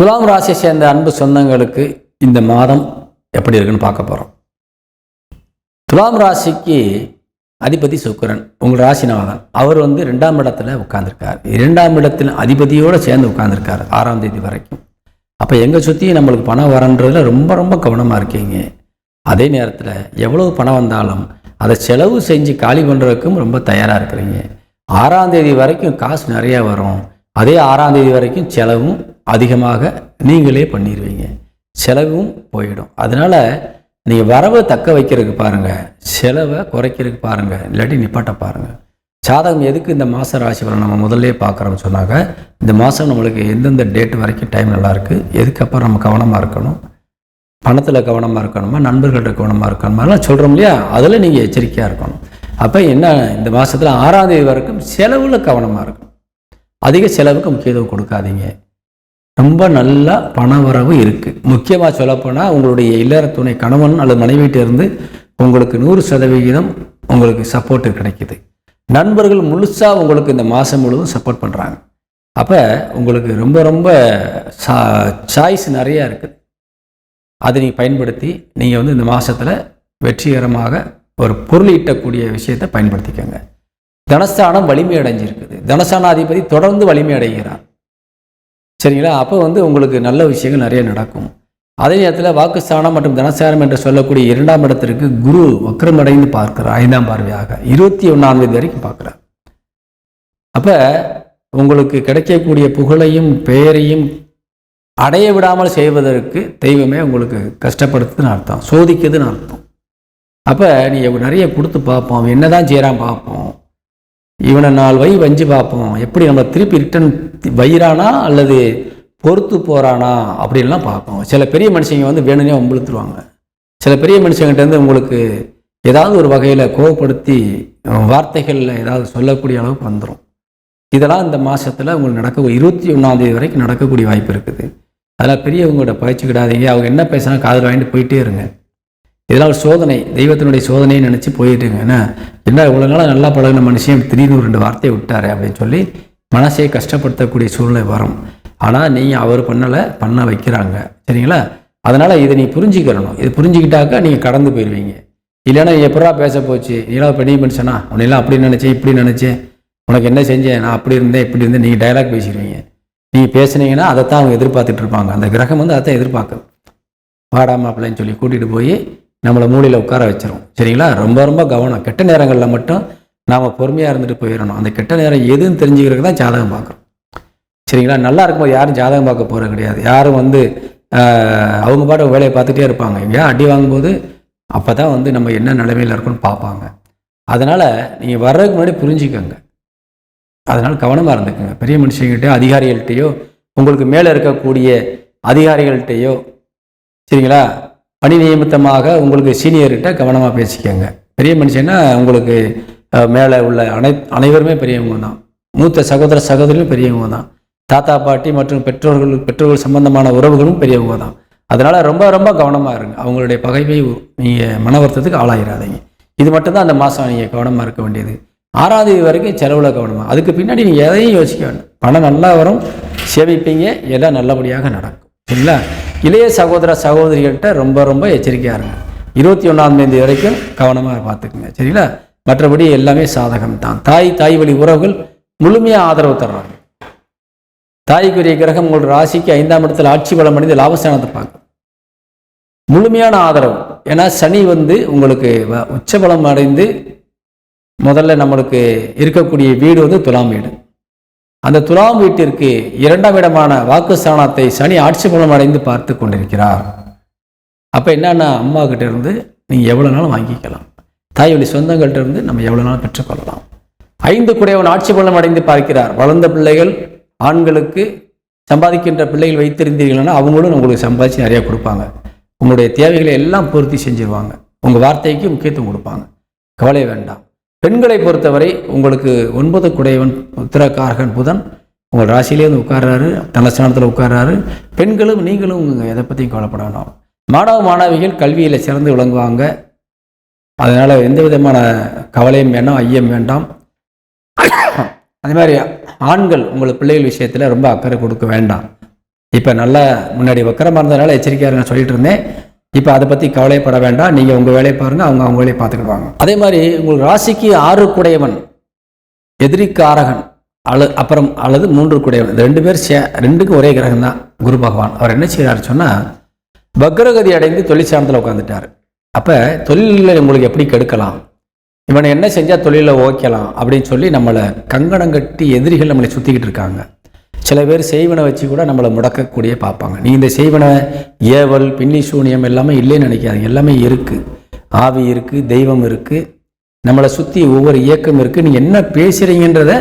துலாம் ராசியை சேர்ந்த அன்பு சொந்தங்களுக்கு இந்த மாதம் எப்படி இருக்குன்னு பார்க்க போகிறோம் துலாம் ராசிக்கு அதிபதி சுக்கரன். உங்கள் ராசிநாதன் அவர் வந்து ரெண்டாம் இடத்துல உட்காந்துருக்கார் இரண்டாம் இடத்தில் அதிபதியோடு சேர்ந்து உட்காந்துருக்கார் ஆறாம் தேதி வரைக்கும். அப்போ எங்கே சுற்றி நம்மளுக்கு பணம் வரன்றதில் ரொம்ப ரொம்ப கவனமாக இருக்கீங்க. அதே நேரத்தில் எவ்வளவு பணம் வந்தாலும் அதை செலவு செஞ்சு காலி பண்ணுறதுக்கும் ரொம்ப தயாராக இருக்கிறீங்க. ஆறாம் தேதி வரைக்கும் காசு நிறையா வரும். அதே ஆறாம் தேதி வரைக்கும் செலவும் அதிகமாக நீங்களே பண்ணிடுவீங்க செலவும் போயிடும். அதனால் நீங்கள் வரவை தக்க வைக்கிறதுக்கு பாருங்கள் செலவை குறைக்கிறதுக்கு பாருங்கள் இல்லாட்டி நிப்பாட்ட பாருங்கள் சாதகம் எதுக்கு இந்த மாத ராசி வரை நம்ம முதல்ல பார்க்குறோம்னு சொன்னாங்க. இந்த மாதம் நம்மளுக்கு எந்தெந்த டேட் வரைக்கும் டைம் நல்லாயிருக்கு எதுக்கப்புறம் நம்ம கவனமாக இருக்கணும்? பணத்தில் கவனமாக இருக்கணுமா? நண்பர்கள்ட்ட கவனமாக இருக்கணுமா? எல்லாம் சொல்கிறோம் இல்லையா? அதில் நீங்கள் எச்சரிக்கையாக இருக்கணும். அப்போ என்ன இந்த மாதத்தில் ஆறாம் தேதி வரைக்கும் செலவில் கவனமாக இருக்கும் அதிக செலவுக்கு முக்கியத்துவம் கொடுக்காதீங்க. ரொம்ப நல்லா பண வரவு இருக்குது முக்கியமாக சொல்லப்போனால் உங்களுடைய இல்லற துணை கணவன் அல்லது மனைவிட்டிருந்து உங்களுக்கு நூறு சதவிகிதம் உங்களுக்கு சப்போர்ட்டு கிடைக்குது. நண்பர்கள் முழுசாக உங்களுக்கு இந்த மாதம் முழுவதும் சப்போர்ட் பண்ணுறாங்க அப்போ உங்களுக்கு ரொம்ப ரொம்ப சா சாய்ஸ் நிறையா இருக்குது அதை நீங்கள் பயன்படுத்தி நீங்கள் வந்து இந்த மாதத்தில் வெற்றிகரமாக ஒரு பொருள் ஈட்டக்கூடிய விஷயத்தை பயன்படுத்திக்கோங்க. தனஸ்தானம் வலிமை அடைஞ்சிருக்குது. தனஸ்தானாதிபதி தொடர்ந்து வலிமை அடைகிறார். சரிங்களா? அப்போ வந்து உங்களுக்கு நல்ல விஷயங்கள் நிறைய நடக்கும். அதே நேரத்தில் வாக்குஸ்தானம் மற்றும் தனசாரம் என்று சொல்லக்கூடிய இரண்டாம் இடத்திற்கு குரு வக்ரமடைந்து பார்க்கிறார் ஐந்தாம் பார்வையாக. இருபத்தி ஒன்றாம் தேதி வரைக்கும் பார்க்குறார். அப்போ உங்களுக்கு கிடைக்கக்கூடிய புகழையும் பெயரையும் அடைய விடாமல் செய்வதற்கு தெய்வமே உங்களுக்கு கஷ்டப்படுத்துதுன்னு அர்த்தம் சோதிக்குதுன்னு அர்த்தம். அப்போ நீ நிறைய கொடுத்து பார்ப்போம் அவன் என்னதான் செய்கிறான் பார்ப்போம். இவனை நாலு வை வஞ்சி பார்ப்போம். எப்படி நம்ம திருப்பி ரிட்டன் வயிறானா அல்லது பொறுத்து போகிறானா அப்படின்லாம் பார்ப்போம். சில பெரிய மனுஷங்க வந்து வேணும்னே உம்பளுத்துருவாங்க சில பெரிய மனுஷங்கிட்டேருந்து உங்களுக்கு ஏதாவது ஒரு வகையில் கோவப்படுத்தி வார்த்தைகளில் ஏதாவது சொல்லக்கூடிய அளவுக்கு வந்துடும் இதெல்லாம் இந்த மாதத்தில் உங்களுக்கு நடக்க இருபத்தி ஒன்றாந்தேதி வரைக்கும் நடக்கக்கூடிய வாய்ப்பு இருக்குது. அதெல்லாம் பெரியவங்கள்ட்ட பயிற்சிக்கிடாதீங்க அவங்க என்ன பேசினா காதில் வாங்கிட்டு போயிட்டே இருங்க. இதெல்லாம் ஒரு சோதனை தெய்வத்தினுடைய சோதனையை நினச்சி போயிட்டு என்ன என்ன இவ்வளோ நாளாக நல்லா பழகின மனுஷன் திடீர்னு ஒரு ரெண்டு வார்த்தையை விட்டாரு அப்படின்னு சொல்லி மனசை கஷ்டப்படுத்தக்கூடிய சூழ்நிலை வரும். ஆனால் நீங்கள் அவர் பண்ணலை பண்ண வைக்கிறாங்க. சரிங்களா? அதனால் இதை நீ புரிஞ்சுக்கிறணும். இது புரிஞ்சுக்கிட்டாக்கா நீங்கள் கடந்து போயிடுவீங்க இல்லைன்னா நீ எப்படா பேச போச்சு? நீலாம் பெரிய மனுஷனா உன்னையெல்லாம் அப்படி நினச்சேன் இப்படி நினச்சேன். உனக்கு என்ன செஞ்சேன்? நான் அப்படி இருந்தேன் இப்படி இருந்தேன். நீங்கள் டயலாக் பேசிடுவீங்க. நீங்கள் பேசுனீங்கன்னா அதைத்தான் அவங்க எதிர்பார்த்துட்டு இருப்பாங்க. அந்த கிரகம் வந்து அதை எதிர்பார்க்கும் வாடா அப்படின்னு சொல்லி கூட்டிகிட்டு போய் நம்மளை மூலையில் உட்கார வச்சிரும். சரிங்களா? ரொம்ப ரொம்ப கவனம். கெட்ட நேரங்களில் மட்டும் நாம் பொறுமையாக இருந்துட்டு போயிடணும் அந்த கெட்ட நேரம் எதுன்னு தெரிஞ்சுக்கிறதுக்கு தான் ஜாதகம் பார்க்குறோம். சரிங்களா? நல்லா இருக்கும்போது யாரும் ஜாதகம் பார்க்க போகிறது கிடையாது. யாரும் வந்து அவங்க பாட்டு வேலையை பார்த்துட்டே இருப்பாங்க. எங்கேயா அடி வாங்கும்போது அப்போ தான் வந்து நம்ம என்ன நிலைமையில் இருக்கோம்னு பார்ப்பாங்க. அதனால் நீங்கள் வர்றதுக்கு முன்னாடி புரிஞ்சுக்கோங்க. அதனால் கவனமாக இருந்துக்குங்க. பெரிய மனுஷங்கள்கிட்டயோ அதிகாரிகள்கிட்டையோ உங்களுக்கு மேலே இருக்கக்கூடிய அதிகாரிகள்கிட்டயோ சரிங்களா? பணி நியமித்தமாக உங்களுக்கு சீனியர்கிட்ட கவனமாக பேசிக்கோங்க. பெரிய மனுஷன்னா உங்களுக்கு மேலே உள்ள அனை அனைவருமே பெரியவங்க தான். மூத்த சகோதர சகோதரியும் பெரியவங்க தான். தாத்தா பாட்டி மற்றும் பெற்றோர்கள் பெற்றோர்கள் சம்பந்தமான உறவுகளும் பெரியவங்க தான். அதனால் ரொம்ப ரொம்ப கவனமாக இருங்க. அவங்களுடைய பகைமை நீங்கள் மனவர்த்தத்துக்கு ஆளாயிராதீங்க. இது மட்டும்தான் அந்த மாதம் நீங்கள் கவனமாக இருக்க வேண்டியது. ஆறாவது வரைக்கும் செலவில் கவனமாக அதுக்கு பின்னாடி நீங்கள் எதையும் யோசிக்க வேண்டாம். பணம் நல்லா வரும். சேமிப்பீங்க. எல்லாம் நல்லபடியாக நடக்கும். சரிங்களா? இளைய சகோதர சகோதரிகள்கிட்ட ரொம்ப ரொம்ப எச்சரிக்கையாக இருங்க. இருபத்தி ஒன்றாம் தேதி வரைக்கும் கவனமாக பார்த்துக்குங்க. சரிங்களா? மற்றபடி எல்லாமே சாதகம் தான் தாய் தாய் வழி உறவுகள் முழுமையாக ஆதரவு தர்றாங்க. தாய்க்குரிய கிரகம் உங்களோட ராசிக்கு ஐந்தாம் இடத்தில் ஆட்சி பலம் அடைந்து லாபஸ்தானத்தை பார்க்கும் முழுமையான ஆதரவு. ஏன்னா சனி வந்து உங்களுக்கு வ- உச்சபலம் அடைந்து முதல்ல நம்மளுக்கு இருக்கக்கூடிய வீடு வந்து துலாம் வீடு. அந்த துலாம் வீட்டிற்கு இரண்டாம் இடமான வாக்குஸ்தானத்தை சனி ஆட்சி பலம் அடைந்து பார்த்து கொண்டிருக்கிறார். அப்போ என்னன்னா அம்மா கிட்ட இருந்து நீங்கள் எவ்வளோ நாளும் வாங்கிக்கலாம். தாய் வழி சொந்தங்கள்ட்ட இருந்து நம்ம எவ்வளோ நாளும் பெற்றுக்கொள்ளலாம். ஐந்து குடையவன் ஆட்சி பலம் அடைந்து பார்க்கிறார். வளர்ந்த பிள்ளைகள் ஆண்களுக்கு சம்பாதிக்கின்ற பிள்ளைகள் வைத்திருந்தீர்கள்னா அவங்களும் உங்களுக்கு சம்பாதிச்சு நிறையா கொடுப்பாங்க. உங்களுடைய தேவைகளை எல்லாம் பூர்த்தி செஞ்சிருவாங்க. உங்கள் வார்த்தைக்கு முக்கியத்துவம் கொடுப்பாங்க. கவலை வேண்டாம். பெண்களை பொறுத்தவரை உங்களுக்கு ஒன்பது குடையவன் உத்தரகாரகன் புதன். உங்கள் ராசியிலே வந்து உட்கார்றாரு தனஸ்தானத்தில் உட்கார்றாரு. பெண்களும் நீங்களும் எதை பற்றியும் கவலைப்பட வேண்டாம் மாணவ மாணவிகள் கல்வியில் சிறந்து விளங்குவாங்க. அதனால் எந்த விதமான கவலையும் வேண்டாம் ஐயம் வேண்டாம். அதே மாதிரி ஆண்கள் உங்கள் பிள்ளைகள் விஷயத்தில் ரொம்ப அக்கறை கொடுக்க வேண்டாம். இப்போ நல்லா முன்னாடி வக்கரமாக இருந்ததுனால எச்சரிக்கையாக நான் சொல்லிட்டு இருந்தேன். இப்போ அதை பற்றி கவலைப்பட வேண்டாம். நீங்கள் உங்கள் வேலையை பாருங்கள் அவங்க அவங்க வேலையை பார்த்துக்கிடுவாங்க. அதே மாதிரி உங்கள் ராசிக்கு ஆறு குடையவன் எதிரிக்காரகன் அழு அப்புறம் அல்லது மூன்று குடையவன். இந்த ரெண்டு பேர் சே ரெண்டுக்கும் ஒரே கிரகம் தான். குரு பகவான். அவர் என்ன செய்கிறார் சொன்னால் பக்ரகதி அடைந்து தொழிற்சாலத்தில் உட்காந்துட்டார் அப்போ தொழிலில் உங்களுக்கு எப்படி கெடுக்கலாம்? இவனை என்ன செஞ்சால் தொழிலில் ஓகேலாம் அப்படின்னு சொல்லி நம்மளை கங்கணம் கட்டி எதிரிகள் நம்மளை சுற்றிக்கிட்டு இருக்காங்க. சில பேர் செய்வனை வச்சு கூட நம்மளை முடக்கக்கூடிய பார்ப்பாங்க. நீ இந்த செய்வனை ஏவல் பின்னி சூனியம் எல்லாமே இல்லைன்னு நினைக்காதீங்க எல்லாமே இருக்குது ஆவி இருக்குது தெய்வம் இருக்குது நம்மளை சுற்றி ஒவ்வொரு இயக்கம் இருக்குது நீங்கள் என்ன பேசுகிறீங்கன்றத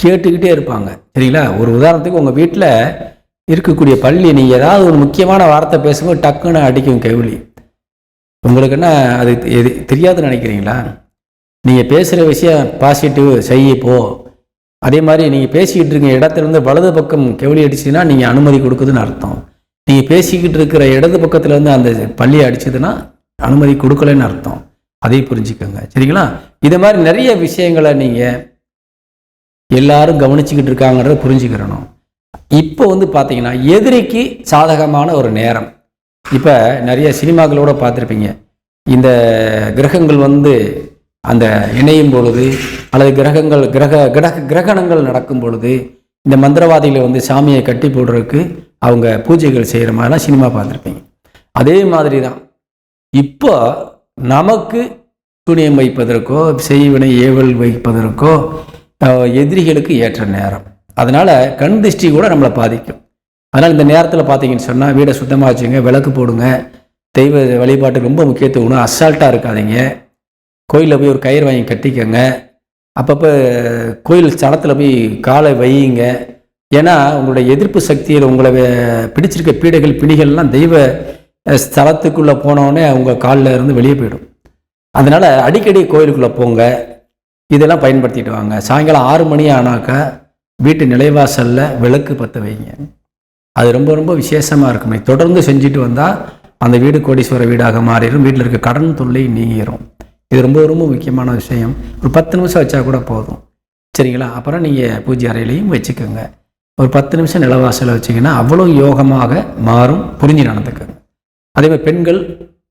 கேட்டுக்கிட்டே இருப்பாங்க. சரிங்களா? ஒரு உதாரணத்துக்கு உங்கள் வீட்டில் இருக்கக்கூடிய பள்ளி நீங்கள் ஏதாவது ஒரு முக்கியமான வார்த்தை பேசும்போது டக்குன்னு அடிக்கும் கவுளி உங்களுக்கு என்ன அது எது தெரியாதுன்னு நினைக்கிறீங்களா? நீங்கள் பேசுகிற விஷயம் பாசிட்டிவ் செய்ய போ. அதே மாதிரி நீங்கள் பேசிக்கிட்டு இருக்க இடத்துல இருந்து வலது பக்கம் கெவிலி அடிச்சுன்னா நீங்கள் அனுமதி கொடுக்குதுன்னு அர்த்தம். நீங்கள் பேசிக்கிட்டு இருக்கிற இடது பக்கத்துலேருந்து அந்த பள்ளியை அடிச்சதுன்னா அனுமதி கொடுக்கலன்னு அர்த்தம். அதையும் புரிஞ்சுக்கோங்க. சரிங்களா? இதை மாதிரி நிறைய விஷயங்களை நீங்கள் எல்லாரும் கவனிச்சுக்கிட்டு இருக்காங்கன்றத புரிஞ்சுக்கிறணும். இப்போ வந்து பார்த்தீங்கன்னா எதிரிக்கு சாதகமான ஒரு நேரம். இப்போ நிறைய சினிமாக்களோட பார்த்துருப்பீங்க. இந்த கிரகங்கள் வந்து அந்த இணையும் பொழுது அல்லது கிரகங்கள் கிரக கிரக கிரகணங்கள் நடக்கும் பொழுது இந்த மந்திரவாதிகளை வந்து சாமியை கட்டி போடுறதுக்கு அவங்க பூஜைகள் செய்கிற மாதிரிலாம் சினிமா பார்த்துருப்பீங்க. அதே மாதிரி தான் இப்போ நமக்கு துணியம் வைப்பதற்கோ செய்வினை ஏவல் வைப்பதற்கோ எதிரிகளுக்கு ஏற்ற நேரம். அதனால் கண் திருஷ்டி கூட நம்மளை பாதிக்கும். அதனால் இந்த நேரத்தில் பார்த்தீங்கன்னு சொன்னால் வீடை சுத்தமாக வச்சுங்க விளக்கு போடுங்க. தெய்வ வழிபாட்டுக்கு ரொம்ப முக்கியத்துவம் அசால்ட்டாக இருக்காதீங்க. கோயிலில் போய் ஒரு கயிறு வாங்கி கட்டிக்கோங்க. அப்பப்போ கோயில் ஸ்தலத்தில் போய் காலை வையுங்க. ஏன்னா உங்களுடைய எதிர்ப்பு சக்தியில் உங்களை பிடிச்சிருக்க பீடைகள் பிணிகள்லாம் தெய்வ ஸ்தலத்துக்குள்ளே போனோடனே அவங்க காலில் இருந்து வெளியே போயிடும். அதனால் அடிக்கடி கோயிலுக்குள்ளே போங்க. இதெல்லாம் பயன்படுத்திட்டு வாங்க. சாயங்காலம் ஆறு மணி ஆனாக்கா வீட்டு நிலைவாசலில் விளக்கு பற்ற வைங்க. அது ரொம்ப ரொம்ப விசேஷமாக இருக்குமே. தொடர்ந்து செஞ்சுட்டு வந்தால் அந்த வீடு கோடீஸ்வர வீடாக மாறிடும். வீட்டில் இருக்க கடன் தொல்லை நீங்கிடும் இது ரொம்ப ரொம்ப முக்கியமான விஷயம். ஒரு பத்து நிமிஷம் வச்சா கூட போதும். சரிங்களா? அப்புறம் நீங்கள் பூஜை அறையிலையும் வச்சுக்கோங்க. ஒரு பத்து நிமிஷம் நிலவாசலில் வச்சிங்கன்னா அவ்வளோ யோகமாக மாறும் புரிஞ்சு நடந்துக்கோங்க. அதே மாதிரி பெண்கள்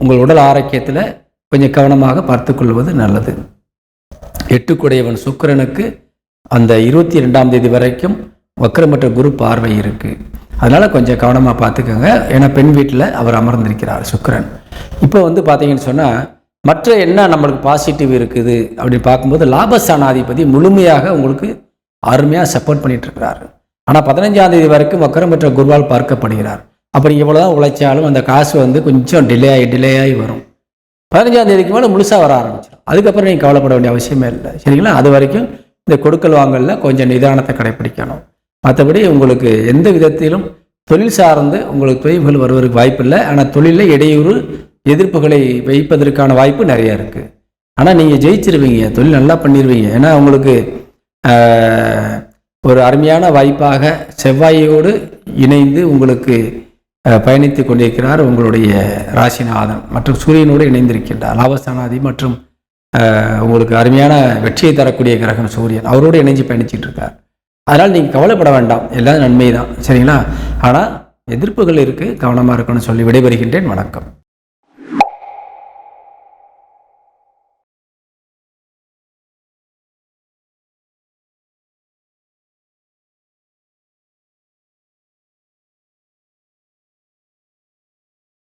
உங்கள் உடல் ஆரோக்கியத்தில் கொஞ்சம் கவனமாக பார்த்துக்கொள்வது நல்லது. எட்டுக்குடையவன் சுக்கரனுக்கு அந்த இருபத்தி ரெண்டாம் தேதி வரைக்கும் வக்கரமற்ற குரு பார்வை இருக்குது அதனால் கொஞ்சம் கவனமாக பார்த்துக்கோங்க. ஏன்னா பெண் வீட்டில் அவர் அமர்ந்திருக்கிறார் சுக்கரன். இப்போ வந்து பார்த்தீங்கன்னு சொன்னால் மற்ற என்ன நம்மளுக்கு பாசிட்டிவ் இருக்குது அப்படின்னு பார்க்கும்போது லாபஸ்தானாதிபதி முழுமையாக உங்களுக்கு அருமையாக சப்போர்ட் பண்ணிட்டு இருக்கிறாரு. ஆனால் பதினஞ்சாம் தேதி வரைக்கும் வக்கரம் பெற்ற குருவால் பார்க்கப்படுகிறார். அப்படி எவ்வளோதான் உழைச்சாலும் அந்த காசு வந்து கொஞ்சம் டிலே ஆகி டிலே ஆகி வரும். பதினஞ்சாம் தேதிக்கு மேலே முழுசாக வர ஆரம்பிச்சிடும் அதுக்கப்புறம் நீங்கள் கவலைப்பட வேண்டிய அவசியமே இல்லை. சரிங்களா? அது வரைக்கும் இந்த கொடுக்கல் வாங்கல கொஞ்சம் நிதானத்தை கடைப்பிடிக்கணும் மற்றபடி உங்களுக்கு எந்த விதத்திலும் தொழில் சார்ந்து உங்களுக்கு தொய்வுகள் வருவதற்கு வாய்ப்பு இல்லை ஆனால் தொழிலில் இடையூறு எதிர்ப்புகளை வைப்பதற்கான வாய்ப்பு நிறையா இருக்குது ஆனால் நீங்கள் ஜெயிச்சிருவீங்க தொழில் நல்லா பண்ணிடுவீங்க ஏன்னா உங்களுக்கு ஒரு அருமையான வாய்ப்பாக செவ்வாயோடு இணைந்து உங்களுக்கு பயணித்து கொண்டிருக்கிறார் உங்களுடைய ராசிநாதன் மற்றும் சூரியனோடு இணைந்திருக்கின்றார். லாபஸ்தானாதி மற்றும் உங்களுக்கு அருமையான வெற்றியை தரக்கூடிய கிரகம் சூரியன். அவரோடு இணைஞ்சு பயணிச்சிட்டு இருக்கார். அதனால் நீங்கள் கவலைப்பட வேண்டாம். எல்லாம் நன்மை தான் சரிங்களா? ஆனால் எதிர்ப்புகள் இருக்குது கவனமாக இருக்கணும்னு சொல்லி விடைபெறுகின்றேன். வணக்கம்.